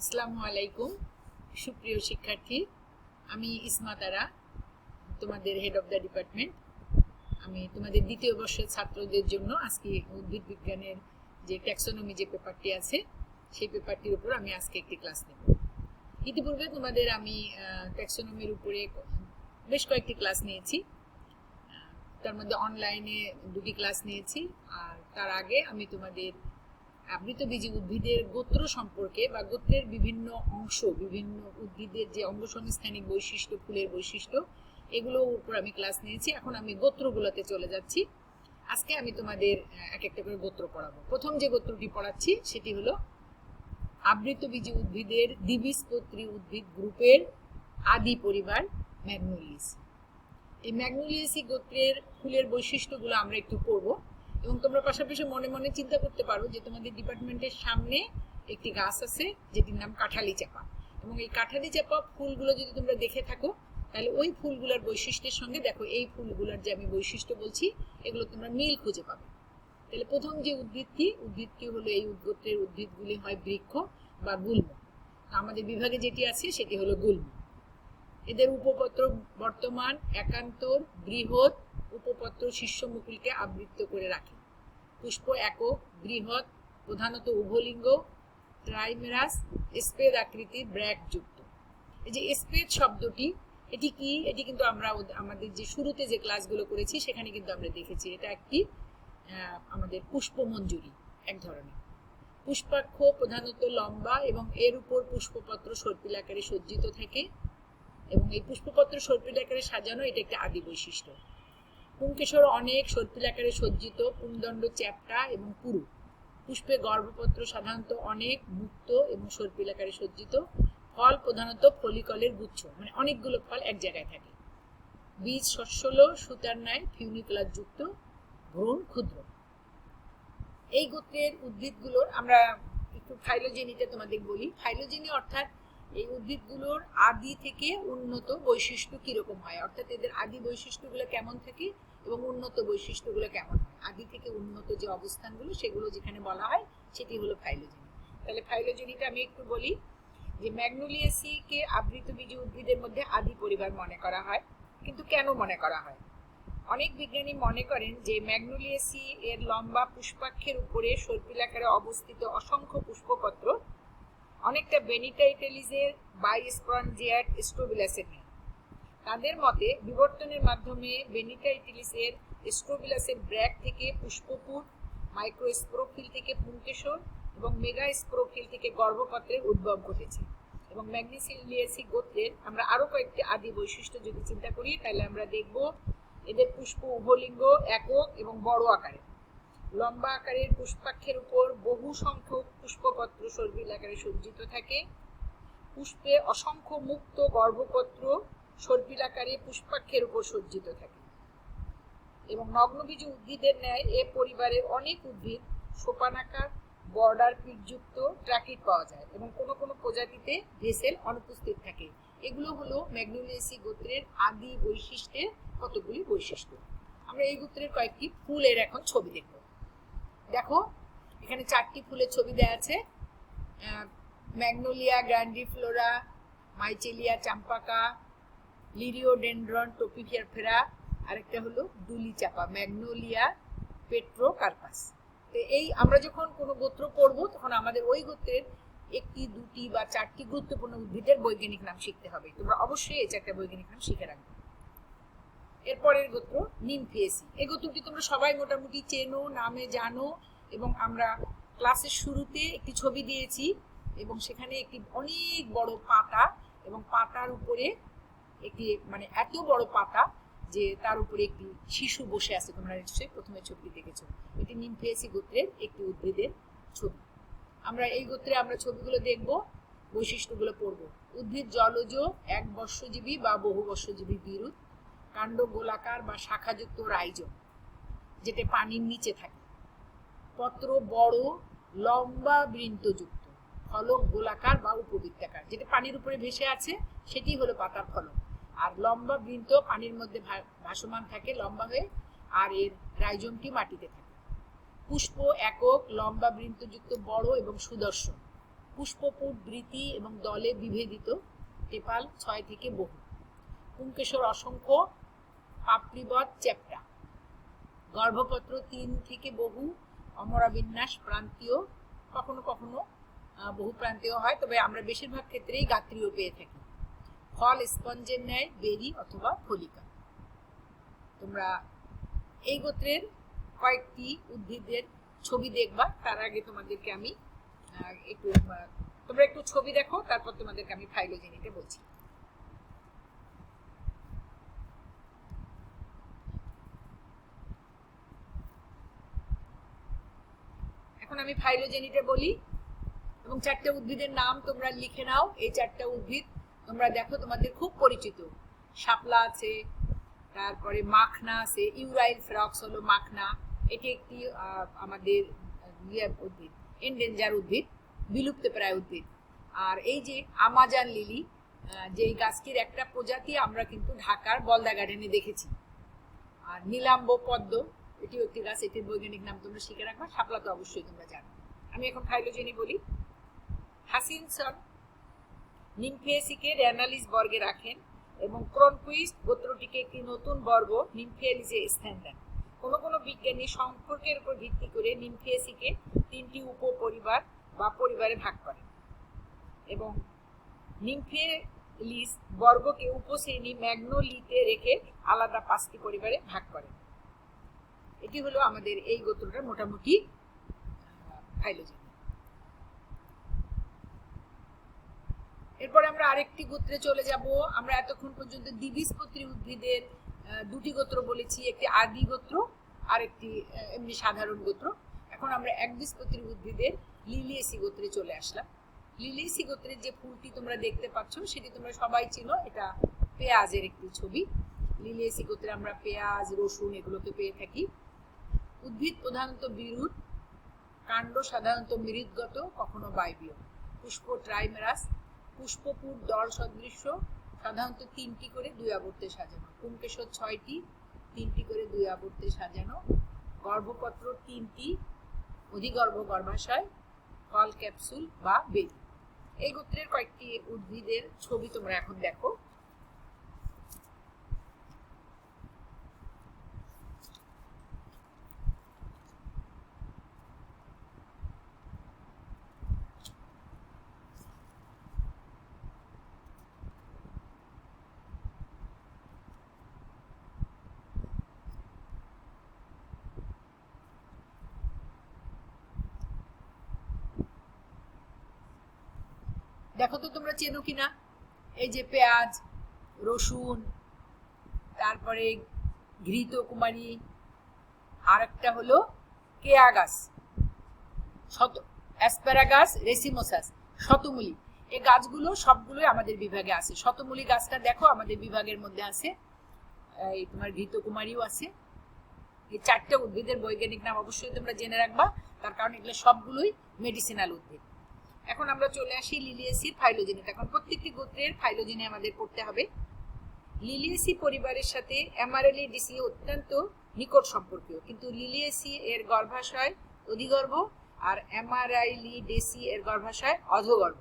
আসসালামু আলাইকুম, সুপ্রিয় শিক্ষার্থী। আমি ইসমাতারা তোমাদের হেড অফ দ্য ডিপার্টমেন্ট আমি তোমাদের দ্বিতীয় বর্ষের ছাত্রদের জন্য আজকে উদ্ভিদ বিজ্ঞানের যে ট্যাক্সোনমি যে পেপারটি আছে, সেই পেপারটির উপর আমি আজকে একটি ক্লাস নেব। ইতিপূর্বে তোমাদের আমি ট্যাক্সোনমির উপরে বেশ কয়েকটি ক্লাস নিয়েছি। তার মধ্যে অনলাইনে দুটি ক্লাস নিয়েছি। আর তার আগে আমি তোমাদের আবৃতবীজী উদ্ভিদের গোত্র সম্পর্কে বা গোত্রের বিভিন্ন অংশ, বিভিন্ন উদ্ভিদের যে অঙ্গসংস্থানিক বৈশিষ্ট্য, ফুলের বৈশিষ্ট্য, এগুলোর উপর আমি ক্লাস নিয়েছি। এখন আমি গোত্রগুলোতে চলে যাচ্ছি। আজকে আমি তোমাদের এক একটা করে গোত্র পড়াবো। প্রথম যে গোত্রটি পড়াচ্ছি, সেটি হলো আবৃতবীজী উদ্ভিদের দ্বিবীজপত্রী উদ্ভিদ গ্রুপের আদি পরিবার ম্যাগনোলিয়াস এই ম্যাগনোলিয়াসি গোত্রের ফুলের বৈশিষ্ট্যগুলো আমরা একটু পড়ব। এবং তোমরা পাশাপাশি মনে মনে চিন্তা করতে পারো যে তোমাদের ডিপার্টমেন্টের সামনে একটি গাছ আছে, যেটির নাম কাঁঠালি চাপা। এবং এই কাঁঠালি চাপা ফুলগুলো যদি তোমরা দেখে থাকো, তাহলে ওই ফুলগুলোর বৈশিষ্ট্যের সঙ্গে দেখো, এই ফুলগুলোর যে আমি বৈশিষ্ট্য বলছি, এগুলো তোমরা মিল খুঁজে পাবে। তাহলে প্রথম যে উদ্ভিদটি উদ্ভিদটি হলো এই উদ্গোত্রের উদ্ভিদগুলি হয় বৃক্ষ বা গুল্ম। আমাদের বিভাগে যেটি আছে, সেটি হলো গুল্ম। এদের উপপত্র বর্তমান, একান্তর, বৃহৎ উপপত্র শীর্ষ মুকুলকে আবৃত করে রাখে। পুষ্প একক, বৃহৎ, প্রধানত উভলিঙ্গ, ট্রাইমেরাস, স্পেদ আকৃতির ব্র্যাক যুক্ত। এই যে স্পেদ শব্দটি, এটি কি? এটি কিন্তু আমরা আমাদের যে শুরুতে যে ক্লাসগুলো করেছি, সেখানে কিন্তু আমরা দেখেছি। এটা একটি আমাদের পুষ্পমঞ্জুরি, এক ধরনের। পুষ্পাক্ষ প্রধানত লম্বা এবং এর উপর পুষ্পপত্র সর্পিল আকারে সজ্জিত থাকে। এবং এই পুষ্পপত্র সর্পিল আকারে সাজানো, এটা একটি আদি বৈশিষ্ট্য। পুংকেশর অনেক সর্পিল আকারে সজ্জিত পুংদণ্ড চ্যাপটা এবং পুরু। পুষ্পে গর্ভপত্র সাধারণত অনেক মুক্ত এবং সর্পিল আকারে সজ্জিত। ফল প্রধানত ফলিকলের গুচ্ছ মানে অনেকগুলো ফল এক জায়গায় থাকে। বীজ শস্যল সুতার ন্যায় ফিউনিকুলার যুক্ত, ভ্রূণ ক্ষুদ্র। এই গোত্রের উদ্ভিদগুলোর আমরা একটু ফাইলোজেনিতে তোমাদের বলি। ফাইলোজেনি অর্থাৎ এই উদ্ভিদগুলোর আদি থেকে উন্নত বৈশিষ্ট্য কীরকম হয়? অর্থাৎ এদের আদি বৈশিষ্ট্যগুলো কেমন থাকে এবং উন্নত বৈশিষ্ট্যগুলো কেমন হয়? আদি থেকে উন্নত যে অবস্থানগুলো সেগুলো যেখানে বলা হয় সেটি হলো ফাইলোজেনি তাহলে ফাইলোজেনিটা আমি একটু বলি যে ম্যাগনোলিয়াসিকে আবৃতবীজী উদ্ভিদের মধ্যে আদি পরিবার মনে করা হয়। কিন্তু কেন মনে করা হয়? অনেক বিজ্ঞানী মনে করেন যে ম্যাগনোলিয়াসি এর লম্বা পুষ্পাক্ষের উপরে সর্পিলাকারে অবস্থিত অসংখ্য পুষ্পপত্র অনেকটা বেনিটাইটেলিজের বাইস্পরঞ্জিয়াট স্টোবিলাসের নেই তাদের মতে, বিবর্তনের মাধ্যমে বেনিটাইটিলিসের স্ট্রোবিলাসের ব্র্যাক থেকে পুষ্পপুট মাইক্রোস্প্রোফিল থেকে পুংকেশর এবং মেগা স্পোরোফিল থেকে গর্ভপত্রের উদ্ভব ঘটেছে এবং ম্যাগনেসিলিয়াসি গোত্রের আমরা আরও কয়েকটি আদি বৈশিষ্ট্য যদি চিন্তা করি, তাহলে আমরা দেখব এদের পুষ্প উভলিঙ্গ একক এবং বড় আকারে। লম্বা আকারের পুষ্পাক্ষের উপর বহু সংখ্যক পুষ্পপত্র সর্বিল আকারে সজ্জিত থাকে। পুষ্পে অসংখ্য মুক্ত গর্ভপত্র সর্পিল আকারে পুষ্পাক্ষের উপর সজ্জিত থাকে। এবং নগ্নবীজ উদ্ভিদের ন্যায় এ পরিবারের অনেক উদ্ভিদ সোপানাকার, বর্ডার পিটযুক্ত ট্রাকিট পাওয়া যায় এবং কোনো কোনো প্রজাতিতে ভেসেল অনুপস্থিত থাকে। এগুলো হলো ম্যাগনোলিয়াসি গোত্রের আদি বৈশিষ্ট্যের কতগুলি বৈশিষ্ট্য। আমরা এই গোত্রের কয়েকটি ফুলের এখন ছবি দেখব। দেখো, এখানে চারটি ফুলের ছবি দেওয়া আছে। ম্যাগনোলিয়া, গ্র্যান্ডিফ্লোরা, মাইচেলিয়া, চাম্পাকা, লিরিওডেন্ড্রন টোপিফেরা আরেকটা হলো ডুলি চাপা ম্যাগনোলিয়া পেট্রোকার্পাস। তো এই আমরা যখন কোনো গোত্র পড়ব, তখন আমাদের ওই গোত্রের একটি, দুটি বা চারটি গুরুত্বপূর্ণ উদ্ভিদের বৈজ্ঞানিক নাম শিখতে হবে। তোমরা অবশ্যই এই চারটা বৈজ্ঞানিক নাম শিখে রাখবে। এরপরের গোত্র নিমফিয়েসি এই গোত্রটি তোমরা সবাই মোটামুটি চেনো, নামে জানো এবং আমরা ক্লাসের শুরুতে একটি ছবি দিয়েছি এবং সেখানে একটি অনেক বড় পাতা এবং পাতার উপরে একটি মানে এত বড় পাতা যে তার উপরে একটি শিশু বসে আছে। তোমরা নিশ্চয়ই প্রথমে ছবি দেখেছ। এটি নিমফিয়েসি গোত্রের একটি উদ্ভিদের ছবি। আমরা এই গোত্রে আমরা ছবিগুলো দেখব, বৈশিষ্ট্যগুলো পড়ব। উদ্ভিদ জলজ, এক বর্ষজীবী বা বহু বর্ষজীবী বিরুৎ কাণ্ড গোলাকার বা শাখাযুক্ত রাইজম যেটা পানির নিচে থাকে। পত্র বড়, লম্বা, বৃন্তযুক্ত, ফলক গোলাকার বা উপবৃত্তাকার, যেটা পানির উপরে ভেসে আছে, সেটি হলো পাতার ফলক। আর লম্বা বৃন্ত পানির মধ্যে ভাসমান থাকে, লম্বা হয়ে, আর এর রাইজমটি মাটিতে থাকে। পুষ্প একক, লম্বা বৃন্তযুক্ত বড় এবং সুদর্শন। পুষ্পপুট, বৃতি এবং দলে বিভেদিত, টেপাল ছয় থেকে বহু। পুঙ্কেশ্বর অসংখ্য পাপড়িবধ চ্যাপ্টা। গর্ভপত্র তিন থেকে বহু অমরাবিন্যাস প্রান্তীয়, কখনো কখনো বহু প্রান্তীয় হয়, তবে আমরা বেশিরভাগ ক্ষেত্রেই গাত্রীয় পেয়ে থাকি। ফল স্পঞ্জের ন্যায় বেরি অথবা ফলিকা। তোমরা এই গোত্রের কয়েকটি উদ্ভিদের ছবি দেখবা, তার আগে তোমাদেরকে আমি একটু তোমরা একটু ছবি দেখো, তারপর তোমাদেরকে আমি ফাইলোজেনিতে বলছি। এখন আমি ফাইলোজেনিতে বলি, এবং চারটে উদ্ভিদের নাম তোমরা লিখে নাও। এই চারটা উদ্ভিদ তোমরা দেখো তোমাদের খুব পরিচিত। শাপলা আছে, তারপরে মাখনা আছে, ইউরাইল ফ্রক্স হলো মাখনা। এটি একটি আমাদের ইয়ে উদ্ভিদ, এন্ডেঞ্জার উদ্ভিদ বিলুপ্ত প্রায় উদ্ভিদ। আর এই যে আমাজান লিলি যেই গাছটির একটা প্রজাতি আমরা কিন্তু ঢাকার বলদা গার্ডেনে দেখেছি। আর নীলাম্ব পদ্ম এটিও একটি গাছ এটির বৈজ্ঞানিক নাম তোমরা শিখে রাখবা, শাপলা তো অবশ্যই তোমরা জানো। আমি এখন ফাইলোজেনি বলি। হাসিনসন নিমফিয়েসিকে র্যানালিস বর্গে রাখেন এবং ক্রনকুইস্ট গোত্রটিকে একটি নতুন বর্গ নিমফিয়ালিসে স্থান দেন। কোনো কোনো বিজ্ঞানী সম্পর্কের উপর ভিত্তি করে নিমফিয়েসিকে তিনটি উপপরিবার বা পরিবারে ভাগ করেন এবং নিমফিয়ালিস বর্গকে উপশ্রেণী ম্যাগনোলিতে রেখে আলাদা পাঁচটি পরিবারে ভাগ করেন। এটি হলো আমাদের এই গোত্রটার মোটামুটি ফাইলোজেন এরপর আমরা আরেকটি গোত্রে চলে যাব। আমরা এতক্ষণ পর্যন্ত দ্বিবীজপত্রী উদ্ভিদের দুটি গোত্র বলেছি, একটি আদি গোত্র আর একটি এমনি সাধারণ গোত্র। এখন আমরা একবীজপত্রী উদ্ভিদের লিলিয়েসি গোত্রে চলে আসলাম। লিলিয়েসি গোত্রের যে ফুলটি তোমরা দেখতে পাচ্ছ, সেটি তোমরা সবাই চিনো, এটা পেঁয়াজের একটি ছবি। লিলিয়েসি গোত্রে আমরা পেঁয়াজ, রসুন এগুলোকে পেয়ে থাকি। উদ্ভিদ প্রধানত বিরুৎ কাণ্ড সাধারণত মৃদগত কখনো বায়বীয়। পুষ্প ট্রাইমেরাস, পুষ্পপুর দল সদৃশ্য, সাধারণত তিনটি করে দুই আবর্তে সাজানো। পুঙ্কেশ্বর ছয়টি, তিনটি করে দুই আবর্তে সাজানো। গর্ভপত্র তিনটি, অধিগর্ভ গর্ভাশয় ফল ক্যাপসুল বা বেদি এই গোত্রের কয়েকটি উদ্ভিদের ছবি তোমরা এখন দেখো। দেখো তো তোমরা চেনো কিনা? এই যে পেঁয়াজ, রসুন, তারপরে ঘৃত কুমারী আর একটা হলো কেয়া গাছ, শত অ্যাসপ্যারাগাস রেসিমোসাস, শতমূলি। এই গাছগুলো সবগুলোই আমাদের বিভাগে আছে। শতমূলি গাছটা দেখো, আমাদের বিভাগের মধ্যে আছে। এই তোমার ঘৃত কুমারীও আছে। এই চারটে উদ্ভিদের বৈজ্ঞানিক নাম অবশ্যই তোমরা জেনে রাখবা। তার কারণ এগুলো সবগুলোই মেডিসিনাল উদ্ভিদ। এখন আমরা চলে আসি লিলিয়েসির ফাইলোজেনে এখন প্রত্যেকটি গোত্রের ফাইলোজেনে আমাদের পড়তে হবে। লিলিয়েসি পরিবারের সাথে অ্যামারেলি ডিসি অত্যন্ত নিকট সম্পর্কীয়। কিন্তু লিলিয়েসি এর গর্ভাশয় অধিগর্ভ আর এমআরআইলি ডেসি এর গর্ভাশয় অধগর্ভ।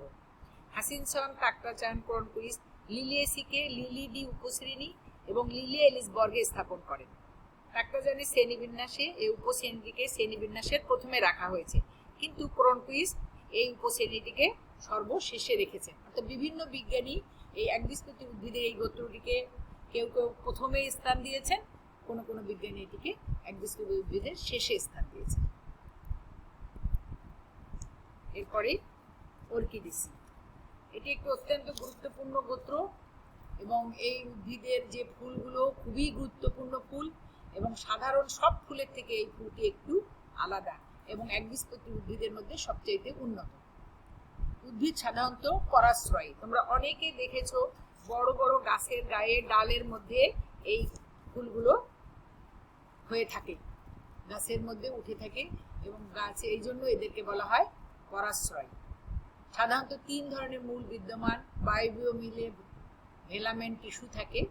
হাসিনসন টাকটাচান ক্রনকুইস লিলিয়েসিকে লিলিডি উপশ্রেণী এবং লিলি এলিস বর্গে স্থাপন করেন। টাকটাচানের শ্রেণীবিন্যাসে এই উপশ্রেণীটিকে শ্রেণীবিন্যাসের প্রথমে রাখা হয়েছে। কিন্তু ক্রনকুইস এই উপশ্রেণীটিকে সর্বশেষে রেখেছেন অর্থাৎ বিভিন্ন বিজ্ঞানী এই একবীজপত্রী উদ্ভিদের এই গোত্রটিকে কেউ কেউ প্রথমে স্থান দিয়েছেন, কোনো কোনো বিজ্ঞানী এটিকে একবীজপত্রী উদ্ভিদের শেষে স্থান দিয়েছেন। এরপরে অর্কিডিসি। এটি একটি অত্যন্ত গুরুত্বপূর্ণ গোত্র এবং এই উদ্ভিদের যে ফুলগুলো খুবই গুরুত্বপূর্ণ ফুল এবং সাধারণ সব ফুলের থেকে এই ফুলটি একটু আলাদা। এবং একবীজপত্রী উদ্ভিদের মধ্যে সবচেয়ে উন্নত। উদ্ভিদ সাধারণত পরাশ্রয়ী। তোমরা অনেকে দেখেছ বড় বড় গাছের গায়ে ডালের মধ্যে এই ফুলগুলো হয়ে থাকে। গাছের মধ্যে উঠে থাকে এবং গাছে এই জন্য এদেরকে বলা হয় পরাশ্রয়। সাধারণত তিন ধরনের মূল বিদ্যমান বায়বীয় মিলে ভেলামেন্ট টিস্যু থাকে।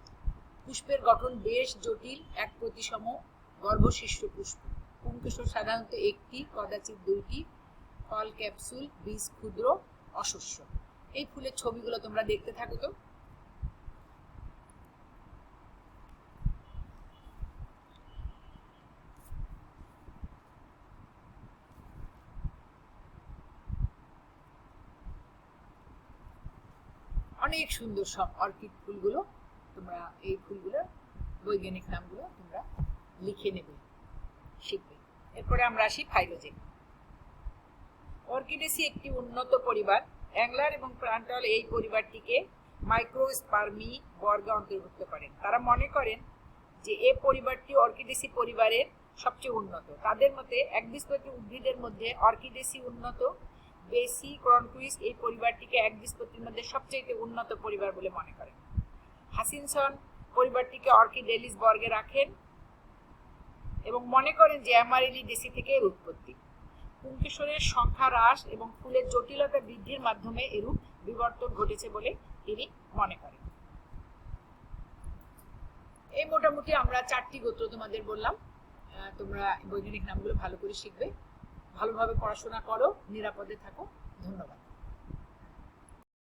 পুষ্পের গঠন বেশ জটিল, এক প্রতিসম গর্ভশিষ্ট পুষ্প। পুংকেশর সাধারণত একটি, কদাচিৎ দুইটি, ফল, ক্যাপসুল, বীজ, ক্ষুদ্র, অশস্য। এই ফুলের ছবিগুলো তোমরা দেখতে থাকো তো। অনেক সুন্দর সব অর্কিড ফুলগুলো তোমরা, এই ফুলগুলো বৈজ্ঞানিক নামগুলো তোমরা লিখে নেবে, শিখবে। এরপরে আমরা আসি ফাইলোজেন অর্কিডেসি একটি উন্নত পরিবার। অ্যাংলার এবং প্লান্টল এই পরিবারটিকে মাইক্রোস্পার্মি বর্গে অন্তর্ভুক্ত করেন। তারা মনে করেন যে এ পরিবারটি অর্কিডেসি পরিবারের সবচেয়ে উন্নত। তাদের মতে একবীজপত্রী উদ্ভিদের মধ্যে অর্কিডেসি উন্নত। বেসি ক্রনকুইস এই পরিবারটিকে একবীজপত্রীর মধ্যে সবচেয়ে উন্নত পরিবার বলে মনে করেন। হাসিনসন পরিবারটিকে অর্কিডেলিস বর্গে রাখেন। এবং মনে করেন যে অ্যামারিলি দেশি থেকে এর উৎপত্তি। পুঙ্কেশ্বরের সংখ্যা হ্রাস এবং ফুলের জটিলতা বৃদ্ধির মাধ্যমে এরূপ বিবর্তন ঘটেছে বলে তিনি মনে করেন। এই মোটামুটি আমরা চারটি গোত্র তোমাদের বললাম। তোমরা বৈজ্ঞানিক নামগুলো ভালো করে শিখবে। ভালোভাবে পড়াশোনা করো, নিরাপদে থাকো। ধন্যবাদ।